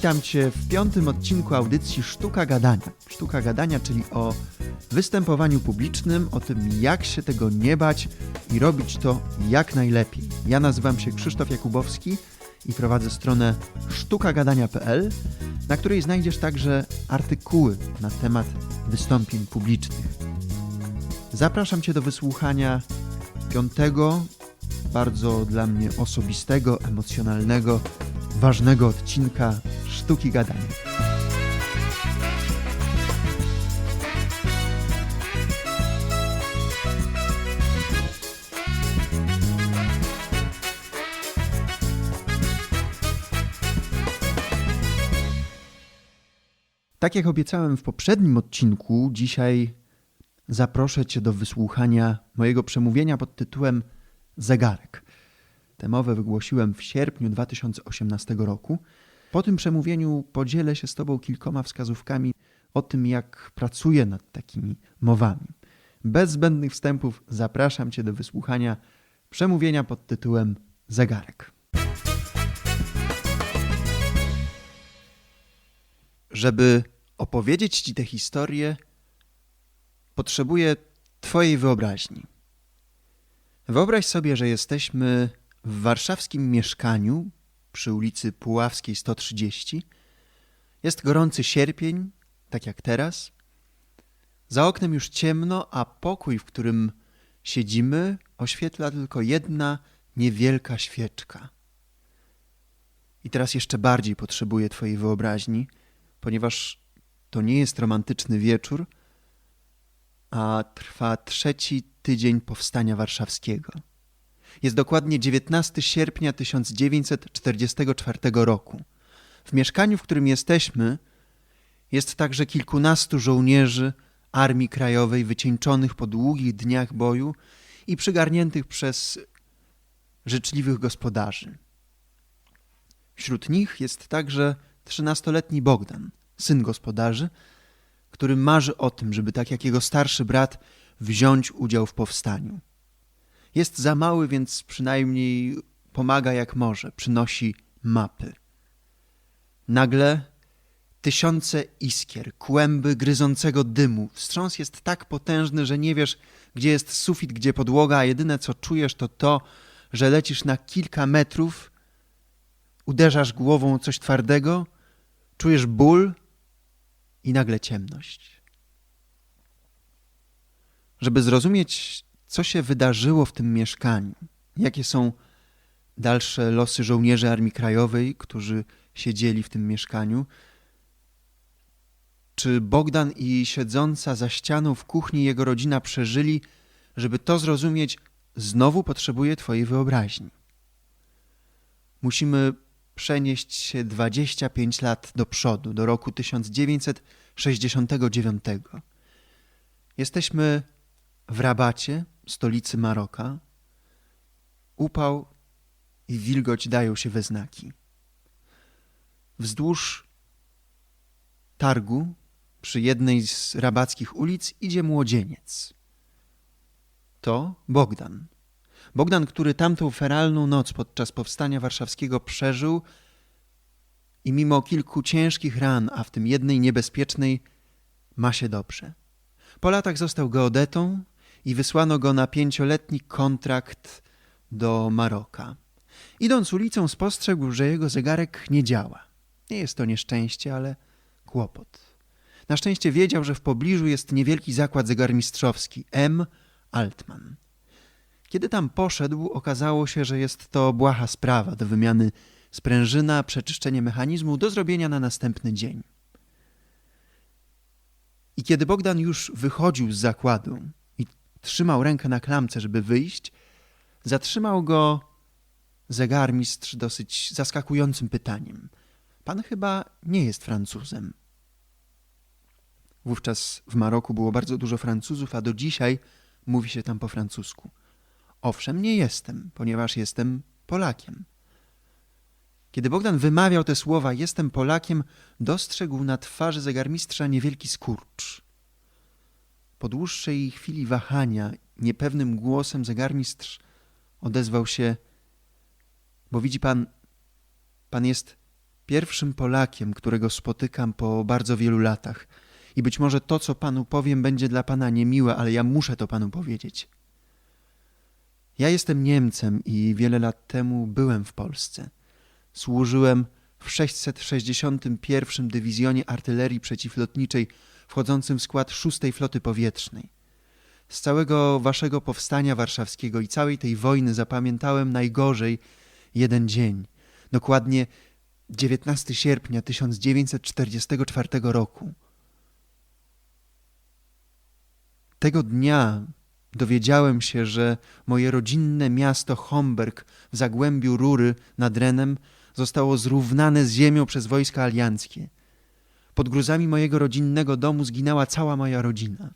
Witam Cię w piątym odcinku audycji Sztuka Gadania. Sztuka Gadania, czyli o występowaniu publicznym, o tym jak się tego nie bać i robić to jak najlepiej. Ja nazywam się Krzysztof Jakubowski i prowadzę stronę sztukagadania.pl, na której znajdziesz także artykuły na temat wystąpień publicznych. Zapraszam Cię do wysłuchania piątego, bardzo dla mnie osobistego, emocjonalnego, ważnego odcinka Sztuki Gadania. Tak jak obiecałem w poprzednim odcinku, dzisiaj zaproszę Cię do wysłuchania mojego przemówienia pod tytułem Zegarek. Tę mowę wygłosiłem w sierpniu 2018 roku. Po tym przemówieniu podzielę się z Tobą kilkoma wskazówkami o tym, jak pracuję nad takimi mowami. Bez zbędnych wstępów zapraszam Cię do wysłuchania przemówienia pod tytułem Zegarek. Żeby opowiedzieć Ci tę historię, potrzebuję Twojej wyobraźni. Wyobraź sobie, że jesteśmy w warszawskim mieszkaniu przy ulicy Puławskiej 130. Jest gorący sierpień, tak jak teraz. Za oknem już ciemno, a pokój, w którym siedzimy, oświetla tylko jedna niewielka świeczka. I teraz jeszcze bardziej potrzebuję Twojej wyobraźni, ponieważ to nie jest romantyczny wieczór, a trwa trzeci tydzień powstania warszawskiego. Jest dokładnie 19 sierpnia 1944 roku. W mieszkaniu, w którym jesteśmy, jest także kilkunastu żołnierzy Armii Krajowej wycieńczonych po długich dniach boju i przygarniętych przez życzliwych gospodarzy. Wśród nich jest także trzynastoletni Bogdan, syn gospodarzy, który marzy o tym, żeby tak jak jego starszy brat wziąć udział w powstaniu. Jest za mały, więc przynajmniej pomaga jak może, przynosi mapy. Nagle tysiące iskier, kłęby gryzącego dymu. Wstrząs jest tak potężny, że nie wiesz, gdzie jest sufit, gdzie podłoga, a jedyne co czujesz to to, że lecisz na kilka metrów, uderzasz głową coś twardego, czujesz ból i nagle ciemność. Żeby zrozumieć co się wydarzyło w tym mieszkaniu, jakie są dalsze losy żołnierzy Armii Krajowej, którzy siedzieli w tym mieszkaniu. Czy Bogdan i siedząca za ścianą w kuchni jego rodzina przeżyli, żeby to zrozumieć, znowu potrzebuje Twojej wyobraźni. Musimy przenieść się 25 lat do przodu, do roku 1969. Jesteśmy w Rabacie, stolicy Maroka, upał i wilgoć dają się we znaki. Wzdłuż targu przy jednej z rabackich ulic idzie młodzieniec. To Bogdan. Bogdan, który tamtą feralną noc podczas powstania warszawskiego przeżył i mimo kilku ciężkich ran, a w tym jednej niebezpiecznej, ma się dobrze. Po latach został geodetą, i wysłano go na pięcioletni kontrakt do Maroka. Idąc ulicą spostrzegł, że jego zegarek nie działa. Nie jest to nieszczęście, ale kłopot. Na szczęście wiedział, że w pobliżu jest niewielki zakład zegarmistrzowski M. Altman. Kiedy tam poszedł, okazało się, że jest to błaha sprawa do wymiany sprężyna, przeczyszczenie mechanizmu do zrobienia na następny dzień. I kiedy Bogdan już wychodził z zakładu, trzymał rękę na klamce, żeby wyjść, zatrzymał go zegarmistrz dosyć zaskakującym pytaniem. Pan chyba nie jest Francuzem. Wówczas w Maroku było bardzo dużo Francuzów, a do dzisiaj mówi się tam po francusku. Owszem, nie jestem, ponieważ jestem Polakiem. Kiedy Bogdan wymawiał te słowa, jestem Polakiem, dostrzegł na twarzy zegarmistrza niewielki skurcz. Po dłuższej chwili wahania, niepewnym głosem zegarmistrz odezwał się: Bo widzi pan, pan jest pierwszym Polakiem, którego spotykam po bardzo wielu latach. I być może to, co panu powiem, będzie dla pana niemiłe, ale ja muszę to panu powiedzieć. Ja jestem Niemcem i wiele lat temu byłem w Polsce. Służyłem w 661 Dywizjonie Artylerii Przeciwlotniczej wchodzącym w skład 6 Floty Powietrznej. Z całego waszego powstania warszawskiego i całej tej wojny zapamiętałem najgorzej jeden dzień, dokładnie 19 sierpnia 1944 roku. Tego dnia dowiedziałem się, że moje rodzinne miasto Homberg w zagłębiu Rury nad Renem zostało zrównane z ziemią przez wojska alianckie. Pod gruzami mojego rodzinnego domu zginęła cała moja rodzina.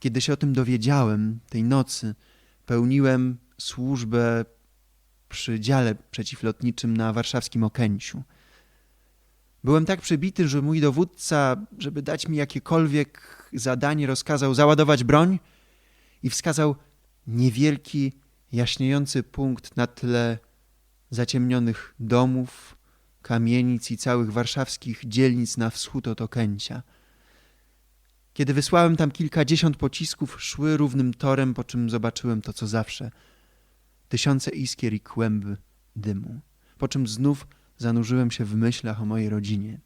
Kiedy się o tym dowiedziałem, tej nocy pełniłem służbę przy dziale przeciwlotniczym na warszawskim Okęciu. Byłem tak przybity, że mój dowódca, żeby dać mi jakiekolwiek zadanie, rozkazał załadować broń i wskazał niewielki, jaśniejący punkt na tle zaciemnionych domów, kamienic i całych warszawskich dzielnic na wschód od Okęcia. Kiedy wysłałem tam kilkadziesiąt pocisków, szły równym torem, po czym zobaczyłem to, co zawsze. Tysiące iskier i kłęby dymu. Po czym znów zanurzyłem się w myślach o mojej rodzinie.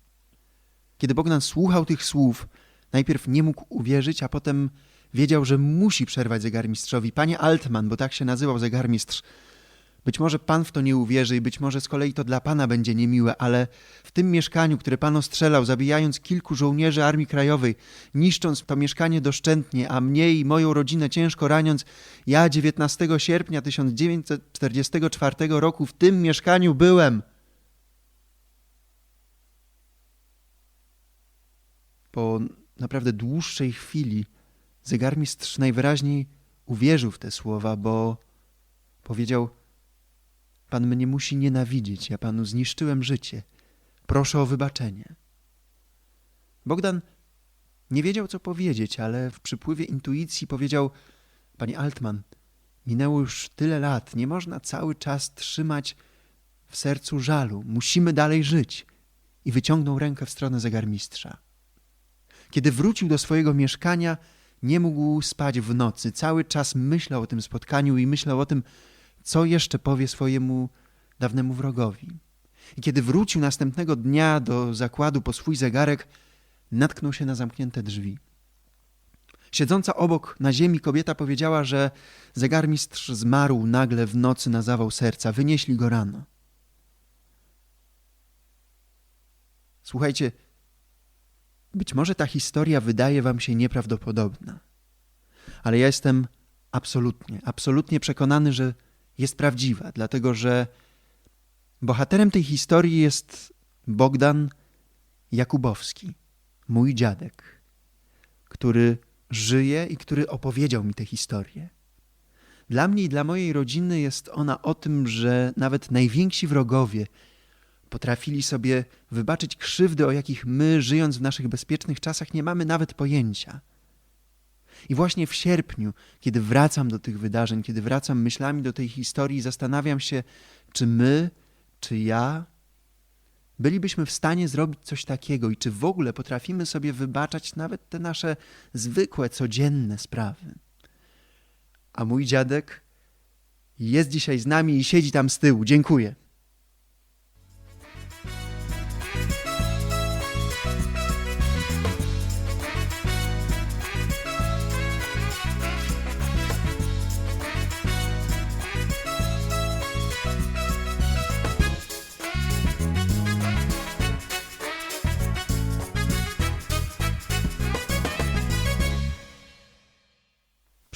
Kiedy Bogdan słuchał tych słów, najpierw nie mógł uwierzyć, a potem wiedział, że musi przerwać zegarmistrzowi. Panie Altman, bo tak się nazywał zegarmistrz, być może pan w to nie uwierzy i być może z kolei to dla pana będzie niemiłe, ale w tym mieszkaniu, które pan ostrzelał, zabijając kilku żołnierzy Armii Krajowej, niszcząc to mieszkanie doszczętnie, a mnie i moją rodzinę ciężko raniąc, ja 19 sierpnia 1944 roku w tym mieszkaniu byłem. Po naprawdę dłuższej chwili zegarmistrz najwyraźniej uwierzył w te słowa, bo powiedział: Pan mnie musi nienawidzieć, ja panu zniszczyłem życie. Proszę o wybaczenie. Bogdan nie wiedział, co powiedzieć, ale w przypływie intuicji powiedział: Panie Altman, minęło już tyle lat, nie można cały czas trzymać w sercu żalu, musimy dalej żyć. I wyciągnął rękę w stronę zegarmistrza. Kiedy wrócił do swojego mieszkania, nie mógł spać w nocy. Cały czas myślał o tym spotkaniu i myślał o tym, co jeszcze powie swojemu dawnemu wrogowi. I kiedy wrócił następnego dnia do zakładu po swój zegarek, natknął się na zamknięte drzwi. Siedząca obok na ziemi kobieta powiedziała, że zegarmistrz zmarł nagle w nocy na zawał serca. Wynieśli go rano. Słuchajcie, być może ta historia wydaje wam się nieprawdopodobna, ale ja jestem absolutnie, absolutnie przekonany, że jest prawdziwa, dlatego że bohaterem tej historii jest Bogdan Jakubowski, mój dziadek, który żyje i który opowiedział mi tę historię. Dla mnie i dla mojej rodziny jest ona o tym, że nawet najwięksi wrogowie potrafili sobie wybaczyć krzywdy, o jakich my, żyjąc w naszych bezpiecznych czasach, nie mamy nawet pojęcia. I właśnie w sierpniu, kiedy wracam do tych wydarzeń, kiedy wracam myślami do tej historii, zastanawiam się, czy my, czy ja bylibyśmy w stanie zrobić coś takiego i czy w ogóle potrafimy sobie wybaczać nawet te nasze zwykłe, codzienne sprawy. A mój dziadek jest dzisiaj z nami i siedzi tam z tyłu. Dziękuję.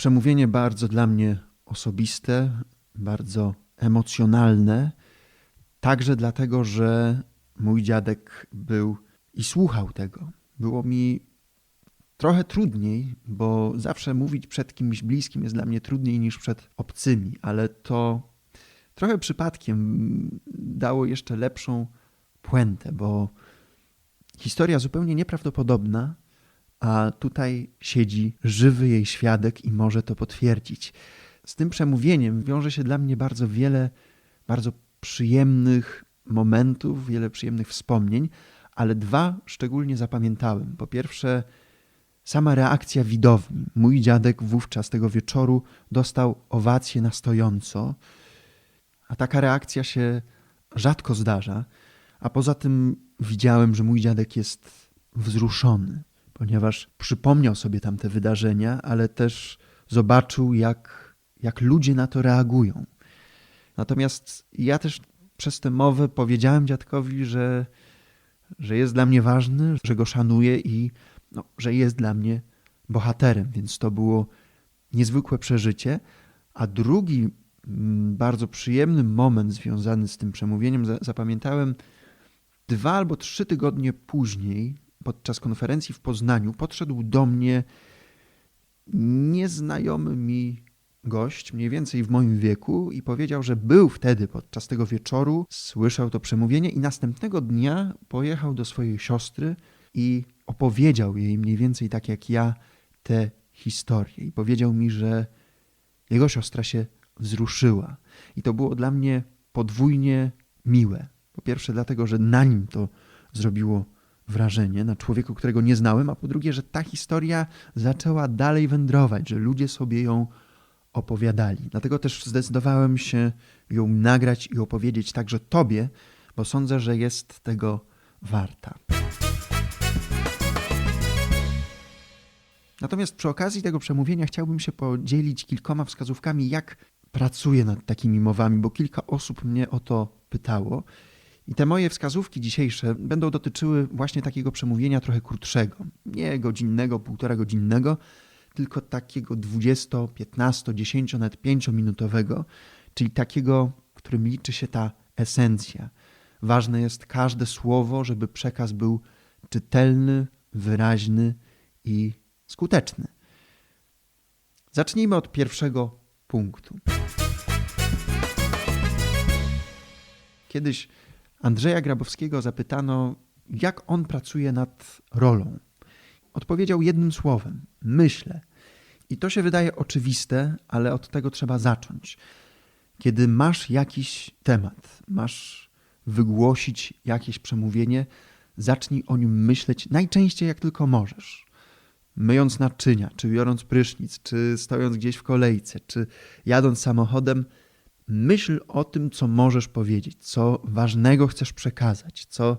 Przemówienie bardzo dla mnie osobiste, bardzo emocjonalne, także dlatego, że mój dziadek był i słuchał tego. Było mi trochę trudniej, bo zawsze mówić przed kimś bliskim jest dla mnie trudniej niż przed obcymi, ale to trochę przypadkiem dało jeszcze lepszą puentę, bo historia zupełnie nieprawdopodobna a tutaj siedzi żywy jej świadek i może to potwierdzić. Z tym przemówieniem wiąże się dla mnie bardzo wiele bardzo przyjemnych, momentów, wiele przyjemnych wspomnień, ale dwa szczególnie zapamiętałem. Po pierwsze, sama reakcja widowni. Mój dziadek wówczas tego wieczoru dostał owację na stojąco, a taka reakcja się rzadko zdarza. A poza tym widziałem, że mój dziadek jest wzruszony, ponieważ przypomniał sobie tamte wydarzenia, ale też zobaczył, jak, jak ludzie na to reagują. Natomiast ja też przez tę mowę powiedziałem dziadkowi, że, że jest dla mnie ważny, że go szanuję i no, że jest dla mnie bohaterem, więc to było niezwykłe przeżycie. A drugi mm, bardzo przyjemny moment związany z tym przemówieniem zapamiętałem dwa albo trzy tygodnie później, podczas konferencji w Poznaniu, podszedł do mnie nieznajomy mi gość, mniej więcej w moim wieku, i powiedział, że był wtedy podczas tego wieczoru, słyszał to przemówienie, i następnego dnia pojechał do swojej siostry i opowiedział jej mniej więcej tak jak ja tę historię. I powiedział mi, że jego siostra się wzruszyła. I to było dla mnie podwójnie miłe. Po pierwsze, dlatego, że na nim to zrobiło wrażenie, na człowieku, którego nie znałem, a po drugie, że ta historia zaczęła dalej wędrować, że ludzie sobie ją opowiadali. Dlatego też zdecydowałem się ją nagrać i opowiedzieć także Tobie, bo sądzę, że jest tego warta. Natomiast przy okazji tego przemówienia chciałbym się podzielić kilkoma wskazówkami, jak pracuję nad takimi mowami, bo kilka osób mnie o to pytało. I te moje wskazówki dzisiejsze będą dotyczyły właśnie takiego przemówienia trochę krótszego. Nie godzinnego, półtora godzinnego, tylko takiego 20, 15, 10, nawet 5 minutowego, czyli takiego, w którym liczy się ta esencja. Ważne jest każde słowo, żeby przekaz był czytelny, wyraźny i skuteczny. Zacznijmy od pierwszego punktu. Kiedyś Andrzeja Grabowskiego zapytano, jak on pracuje nad rolą. Odpowiedział jednym słowem: myślę. I to się wydaje oczywiste, ale od tego trzeba zacząć. Kiedy masz jakiś temat, masz wygłosić jakieś przemówienie, zacznij o nim myśleć najczęściej jak tylko możesz. Myjąc naczynia, czy biorąc prysznic, czy stojąc gdzieś w kolejce, czy jadąc samochodem, myśl o tym, co możesz powiedzieć, co ważnego chcesz przekazać, co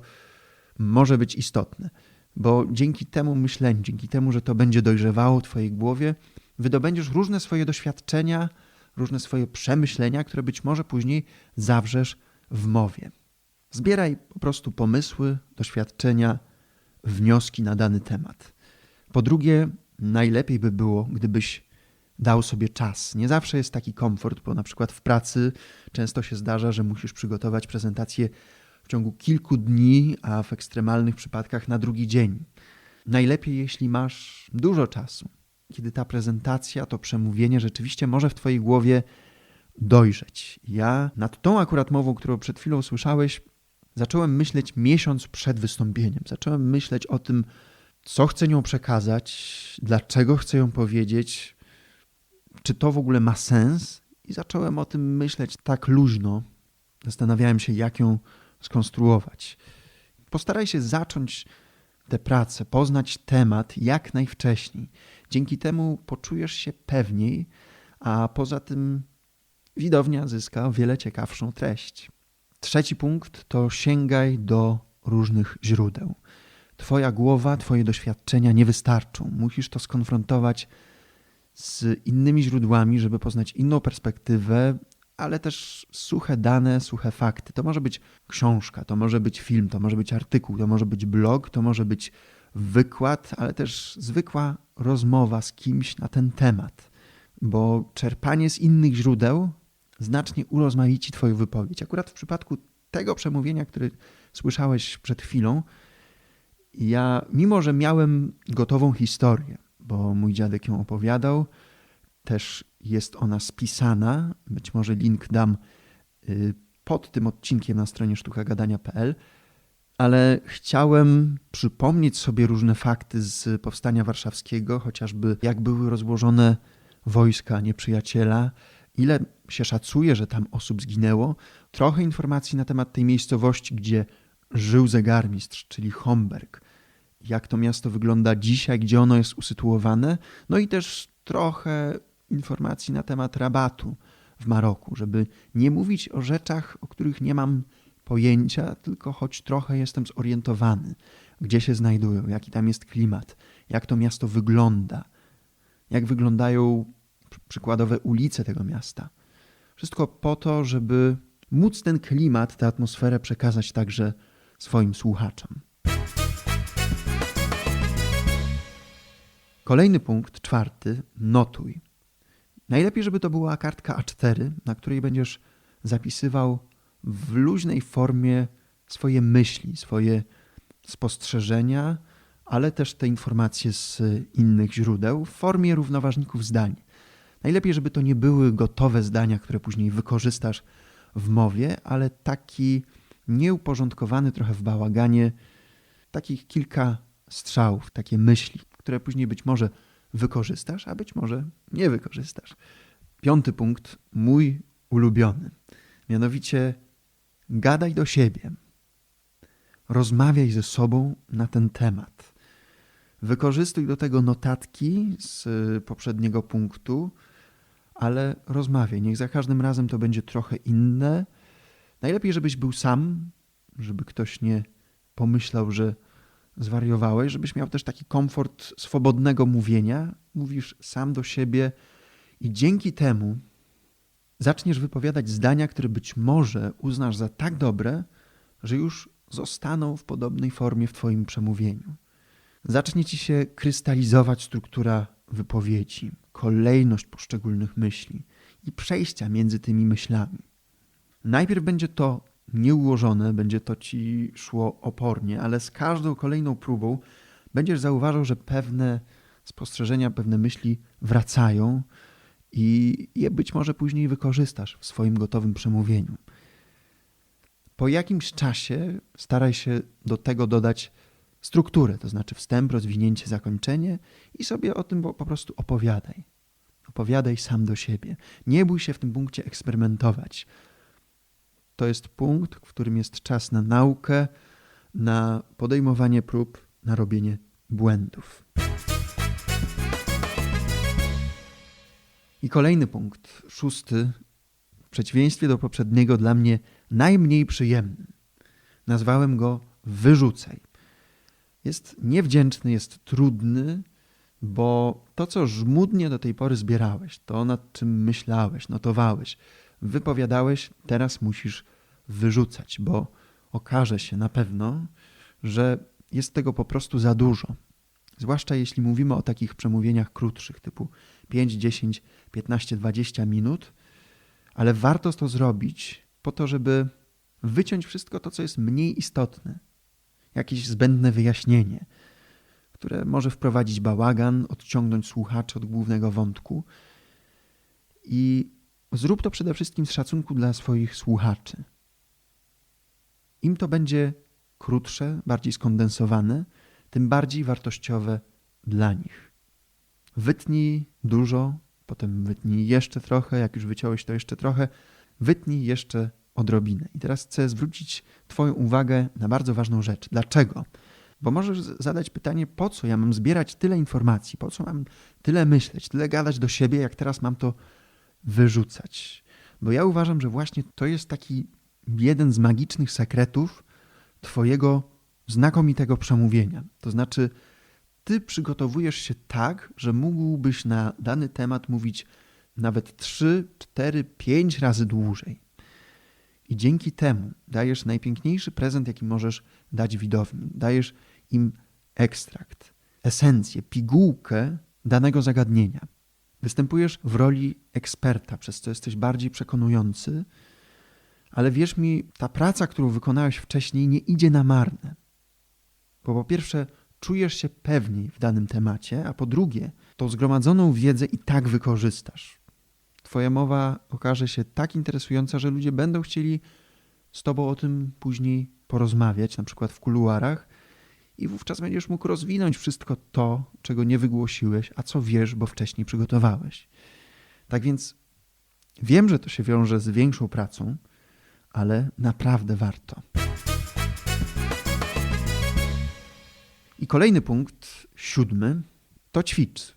może być istotne. Bo dzięki temu myśleniu, dzięki temu, że to będzie dojrzewało w Twojej głowie, wydobędziesz różne swoje doświadczenia, różne swoje przemyślenia, które być może później zawrzesz w mowie. Zbieraj po prostu pomysły, doświadczenia, wnioski na dany temat. Po drugie, najlepiej by było, gdybyś dał sobie czas. Nie zawsze jest taki komfort, bo na przykład w pracy często się zdarza, że musisz przygotować prezentację w ciągu kilku dni, a w ekstremalnych przypadkach na drugi dzień. Najlepiej, jeśli masz dużo czasu, kiedy ta prezentacja, to przemówienie rzeczywiście może w Twojej głowie dojrzeć. Ja nad tą akurat mową, którą przed chwilą słyszałeś, zacząłem myśleć miesiąc przed wystąpieniem. Zacząłem myśleć o tym, co chcę nią przekazać, dlaczego chcę ją powiedzieć, czy to w ogóle ma sens. I zacząłem o tym myśleć tak luźno. Zastanawiałem się, jak ją skonstruować. Postaraj się zacząć tę pracę, poznać temat jak najwcześniej. Dzięki temu poczujesz się pewniej, a poza tym widownia zyska o wiele ciekawszą treść. Trzeci punkt to sięgaj do różnych źródeł. Twoja głowa, Twoje doświadczenia nie wystarczą. Musisz to skonfrontować z innymi źródłami, żeby poznać inną perspektywę, ale też suche dane, suche fakty. To może być książka, to może być film, to może być artykuł, to może być blog, to może być wykład, ale też zwykła rozmowa z kimś na ten temat, bo czerpanie z innych źródeł znacznie urozmaici Twoją wypowiedź. Akurat w przypadku tego przemówienia, które słyszałeś przed chwilą, ja, mimo że miałem gotową historię, bo mój dziadek ją opowiadał, też jest ona spisana, być może link dam y, pod tym odcinkiem na stronie sztukagadania.pl, ale chciałem przypomnieć sobie różne fakty z powstania warszawskiego, chociażby jak były rozłożone wojska nieprzyjaciela, ile się szacuje, że tam osób zginęło, trochę informacji na temat tej miejscowości, gdzie żył zegarmistrz, czyli Homberg, jak to miasto wygląda dzisiaj, gdzie ono jest usytuowane, no i też trochę informacji na temat rabatu w Maroku, żeby nie mówić o rzeczach, o których nie mam pojęcia, tylko choć trochę jestem zorientowany, gdzie się znajdują, jaki tam jest klimat, jak to miasto wygląda, jak wyglądają przykładowe ulice tego miasta. Wszystko po to, żeby móc ten klimat, tę atmosferę przekazać także swoim słuchaczom. Kolejny punkt, czwarty, notuj. Najlepiej, żeby to była kartka A4, na której będziesz zapisywał w luźnej formie swoje myśli, swoje spostrzeżenia, ale też te informacje z innych źródeł w formie równoważników zdań. Najlepiej, żeby to nie były gotowe zdania, które później wykorzystasz w mowie, ale taki nieuporządkowany trochę w bałaganie, takich kilka strzałów, takie myśli, które później być może wykorzystasz, a być może nie wykorzystasz. Piąty punkt, mój ulubiony. Mianowicie gadaj do siebie. Rozmawiaj ze sobą na ten temat. Wykorzystuj do tego notatki z poprzedniego punktu, ale rozmawiaj. Niech za każdym razem to będzie trochę inne. Najlepiej, żebyś był sam, żeby ktoś nie pomyślał, że zwariowałeś, żebyś miał też taki komfort swobodnego mówienia. Mówisz sam do siebie i dzięki temu zaczniesz wypowiadać zdania, które być może uznasz za tak dobre, że już zostaną w podobnej formie w Twoim przemówieniu. Zacznie ci się krystalizować struktura wypowiedzi, kolejność poszczególnych myśli i przejścia między tymi myślami. Najpierw będzie to nieułożone, będzie to ci szło opornie, ale z każdą kolejną próbą będziesz zauważał, że pewne spostrzeżenia, pewne myśli wracają i je być może później wykorzystasz w swoim gotowym przemówieniu. Po jakimś czasie staraj się do tego dodać strukturę, to znaczy wstęp, rozwinięcie, zakończenie i sobie o tym po prostu opowiadaj. Opowiadaj sam do siebie. Nie bój się w tym punkcie eksperymentować. To jest punkt, w którym jest czas na naukę, na podejmowanie prób, na robienie błędów. I kolejny punkt, szósty, w przeciwieństwie do poprzedniego, dla mnie najmniej przyjemny. Nazwałem go wyrzucaj. Jest niewdzięczny, jest trudny, bo to, co żmudnie do tej pory zbierałeś, to nad czym myślałeś, notowałeś, wypowiadałeś, teraz musisz wyrzucać, bo okaże się na pewno, że jest tego po prostu za dużo. Zwłaszcza jeśli mówimy o takich przemówieniach krótszych, typu 5, 10, 15, 20 minut, ale warto to zrobić po to, żeby wyciąć wszystko to, co jest mniej istotne. Jakieś zbędne wyjaśnienie, które może wprowadzić bałagan, odciągnąć słuchaczy od głównego wątku. I zrób to przede wszystkim z szacunku dla swoich słuchaczy. Im to będzie krótsze, bardziej skondensowane, tym bardziej wartościowe dla nich. Wytnij dużo, potem wytnij jeszcze trochę, jak już wyciąłeś to jeszcze trochę, wytnij jeszcze odrobinę. I teraz chcę zwrócić Twoją uwagę na bardzo ważną rzecz. Dlaczego? Bo możesz zadać pytanie, po co ja mam zbierać tyle informacji, po co mam tyle myśleć, tyle gadać do siebie, jak teraz mam to wyrzucać. Bo ja uważam, że właśnie to jest taki jeden z magicznych sekretów Twojego znakomitego przemówienia. To znaczy, Ty przygotowujesz się tak, że mógłbyś na dany temat mówić nawet 3, 4, 5 razy dłużej. I dzięki temu dajesz najpiękniejszy prezent, jaki możesz dać widowni. Dajesz im ekstrakt, esencję, pigułkę danego zagadnienia. Występujesz w roli eksperta, przez co jesteś bardziej przekonujący, ale wierz mi, ta praca, którą wykonałeś wcześniej, nie idzie na marne. Bo po pierwsze, czujesz się pewniej w danym temacie, a po drugie, tą zgromadzoną wiedzę i tak wykorzystasz. Twoja mowa okaże się tak interesująca, że ludzie będą chcieli z Tobą o tym później porozmawiać, na przykład w kuluarach, i wówczas będziesz mógł rozwinąć wszystko to, czego nie wygłosiłeś, a co wiesz, bo wcześniej przygotowałeś. Tak więc Wiem, że to się wiąże z większą pracą, ale naprawdę warto. I kolejny punkt, siódmy, to ćwicz.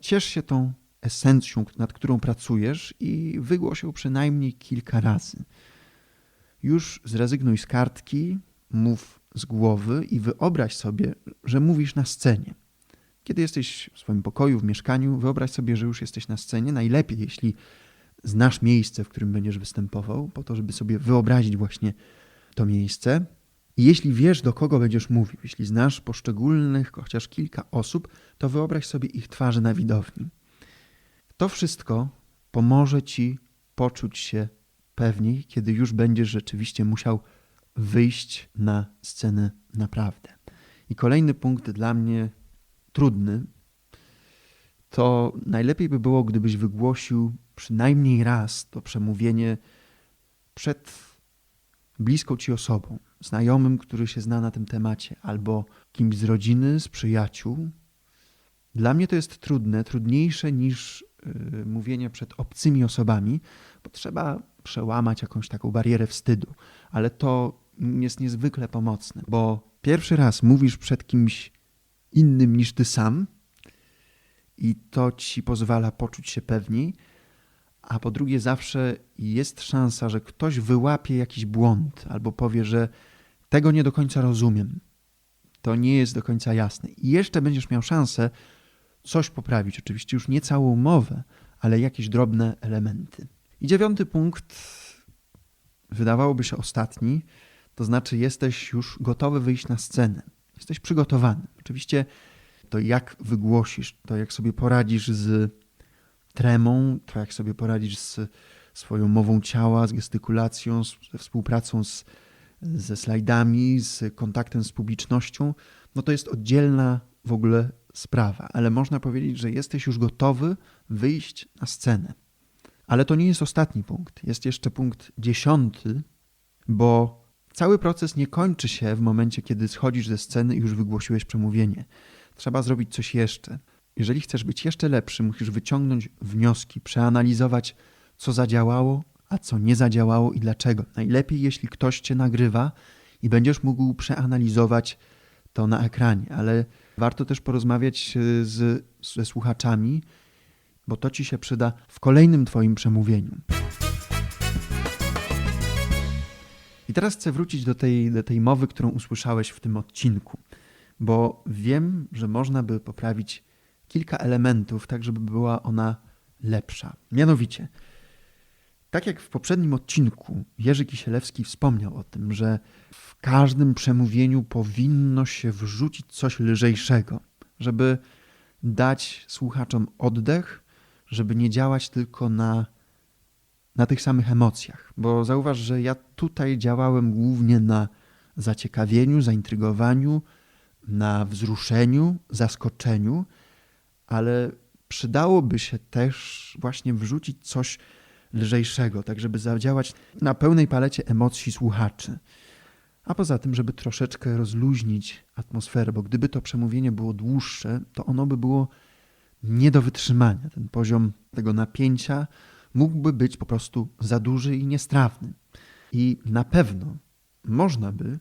Ciesz się tą esencją, nad którą pracujesz i wygłoś ją przynajmniej kilka razy. Już zrezygnuj z kartki, mów z głowy i wyobraź sobie, że mówisz na scenie. Kiedy jesteś w swoim pokoju, w mieszkaniu, wyobraź sobie, że już jesteś na scenie. Najlepiej, jeśli znasz miejsce, w którym będziesz występował, po to, żeby sobie wyobrazić właśnie to miejsce. I jeśli wiesz, do kogo będziesz mówił, jeśli znasz poszczególnych, chociaż kilka osób, to wyobraź sobie ich twarze na widowni. To wszystko pomoże ci poczuć się pewniej, kiedy już będziesz rzeczywiście musiał wyjść na scenę naprawdę. I kolejny punkt dla mnie trudny, to najlepiej by było, gdybyś wygłosił przynajmniej raz to przemówienie przed bliską ci osobą, znajomym, który się zna na tym temacie, albo kimś z rodziny, z przyjaciół. Dla mnie to jest trudne, trudniejsze niż yy, mówienie przed obcymi osobami, bo trzeba przełamać jakąś taką barierę wstydu, ale to jest niezwykle pomocne, bo pierwszy raz mówisz przed kimś innym niż ty sam i to ci pozwala poczuć się pewniej, a po drugie zawsze jest szansa, że ktoś wyłapie jakiś błąd albo powie, że tego nie do końca rozumiem. To nie jest do końca jasne. I jeszcze będziesz miał szansę coś poprawić. Oczywiście już nie całą mowę, ale jakieś drobne elementy. I dziewiąty punkt, wydawałoby się ostatni, to znaczy jesteś już gotowy wyjść na scenę. Jesteś przygotowany. Oczywiście to jak wygłosisz, to jak sobie poradzisz z tremą, to jak sobie poradzisz z swoją mową ciała, z gestykulacją, z, ze współpracą z, ze slajdami, z kontaktem z publicznością, no to jest oddzielna w ogóle sprawa, ale można powiedzieć, że jesteś już gotowy wyjść na scenę. Ale to nie jest ostatni punkt. Jest jeszcze punkt dziesiąty, bo cały proces nie kończy się w momencie, kiedy schodzisz ze sceny i już wygłosiłeś przemówienie. Trzeba zrobić coś jeszcze. Jeżeli chcesz być jeszcze lepszy, musisz wyciągnąć wnioski, przeanalizować, co zadziałało, a co nie zadziałało i dlaczego. Najlepiej, jeśli ktoś cię nagrywa i będziesz mógł przeanalizować to na ekranie, ale warto też porozmawiać e, z, ze słuchaczami, bo to ci się przyda w kolejnym Twoim przemówieniu. I teraz chcę wrócić do tej, do tej mowy, którą usłyszałeś w tym odcinku, bo wiem, że można by poprawić kilka elementów, tak żeby była ona lepsza. Mianowicie, tak jak w poprzednim odcinku Jerzy Kisielewski wspomniał o tym, że w każdym przemówieniu powinno się wrzucić coś lżejszego, żeby dać słuchaczom oddech, żeby nie działać tylko na, na tych samych emocjach. Bo zauważ, że ja tutaj działałem głównie na zaciekawieniu, zaintrygowaniu, na wzruszeniu, zaskoczeniu, ale przydałoby się też właśnie wrzucić coś lżejszego, tak żeby zadziałać na pełnej palecie emocji słuchaczy. A poza tym, żeby troszeczkę rozluźnić atmosferę, bo gdyby to przemówienie było dłuższe, to ono by było nie do wytrzymania. Ten poziom tego napięcia mógłby być po prostu za duży i niestrawny. I na pewno można by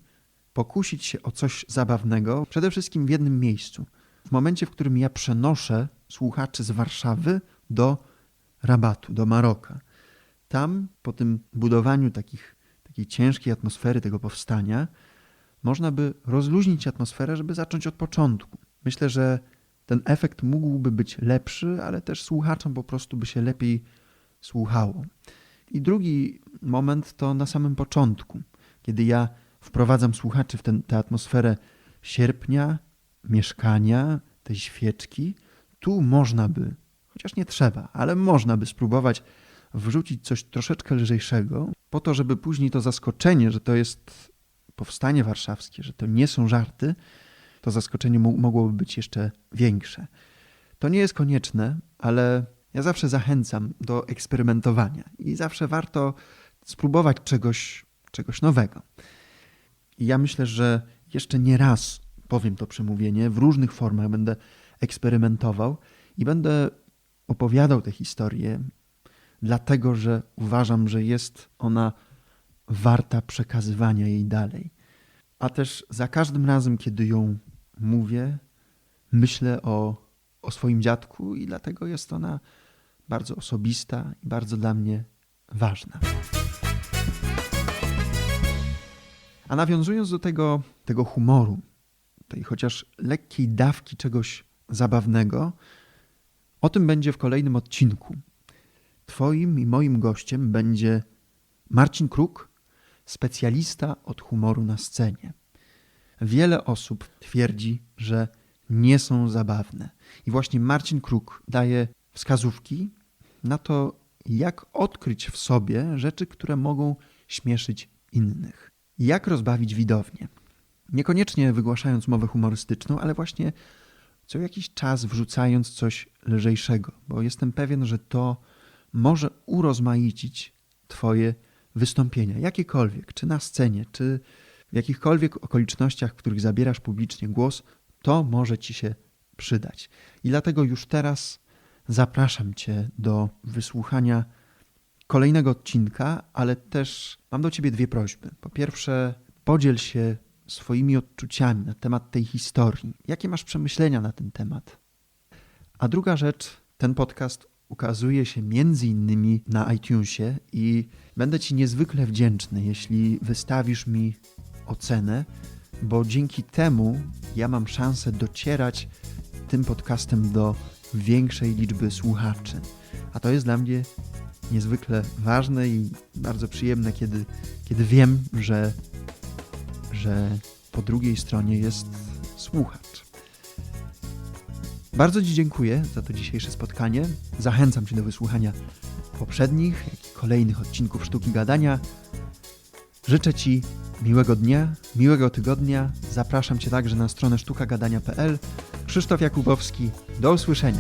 pokusić się o coś zabawnego, przede wszystkim w jednym miejscu – w momencie, w którym ja przenoszę słuchaczy z Warszawy do Rabatu, do Maroka. Tam, po tym budowaniu takich, takiej ciężkiej atmosfery tego powstania, można by rozluźnić atmosferę, żeby zacząć od początku. Myślę, że ten efekt mógłby być lepszy, ale też słuchaczom po prostu by się lepiej słuchało. I drugi moment to na samym początku, kiedy ja wprowadzam słuchaczy w tę atmosferę sierpnia, mieszkania, tej świeczki, tu można by, chociaż nie trzeba, ale można by spróbować wrzucić coś troszeczkę lżejszego, po to, żeby później to zaskoczenie, że to jest powstanie warszawskie, że to nie są żarty, to zaskoczenie mogłoby być jeszcze większe. To nie jest konieczne, ale ja zawsze zachęcam do eksperymentowania i zawsze warto spróbować czegoś, czegoś nowego. I ja myślę, że jeszcze nie raz powiem to przemówienie w różnych formach, będę eksperymentował i będę opowiadał te historie, dlatego że uważam, że jest ona warta przekazywania jej dalej. A też za każdym razem, kiedy ją mówię, myślę o, o swoim dziadku i dlatego jest ona bardzo osobista i bardzo dla mnie ważna. A nawiązując do tego, tego humoru, tej chociaż lekkiej dawki czegoś zabawnego, o tym będzie w kolejnym odcinku. Twoim i moim gościem będzie Marcin Kruk, specjalista od humoru na scenie. Wiele osób twierdzi, że nie są zabawne. I właśnie Marcin Kruk daje wskazówki na to, jak odkryć w sobie rzeczy, które mogą śmieszyć innych. Jak rozbawić widownię. Niekoniecznie wygłaszając mowę humorystyczną, ale właśnie co jakiś czas wrzucając coś lżejszego, bo jestem pewien, że to może urozmaicić Twoje wystąpienia, jakiekolwiek, czy na scenie, czy w jakichkolwiek okolicznościach, w których zabierasz publicznie głos, to może Ci się przydać. I dlatego już teraz zapraszam Cię do wysłuchania kolejnego odcinka, ale też mam do Ciebie dwie prośby. Po pierwsze, podziel się swoimi odczuciami na temat tej historii. Jakie masz przemyślenia na ten temat? A druga rzecz, ten podcast ukazuje się między innymi na iTunesie i będę Ci niezwykle wdzięczny, jeśli wystawisz mi ocenę, bo dzięki temu ja mam szansę docierać tym podcastem do większej liczby słuchaczy. A to jest dla mnie niezwykle ważne i bardzo przyjemne, kiedy, kiedy wiem, że, że po drugiej stronie jest słuchacz. Bardzo Ci dziękuję za to dzisiejsze spotkanie. Zachęcam Cię do wysłuchania poprzednich, jak i kolejnych odcinków Sztuki Gadania. Życzę Ci miłego dnia, miłego tygodnia. Zapraszam Cię także na stronę sztukagadania.pl. Krzysztof Jakubowski. Do usłyszenia.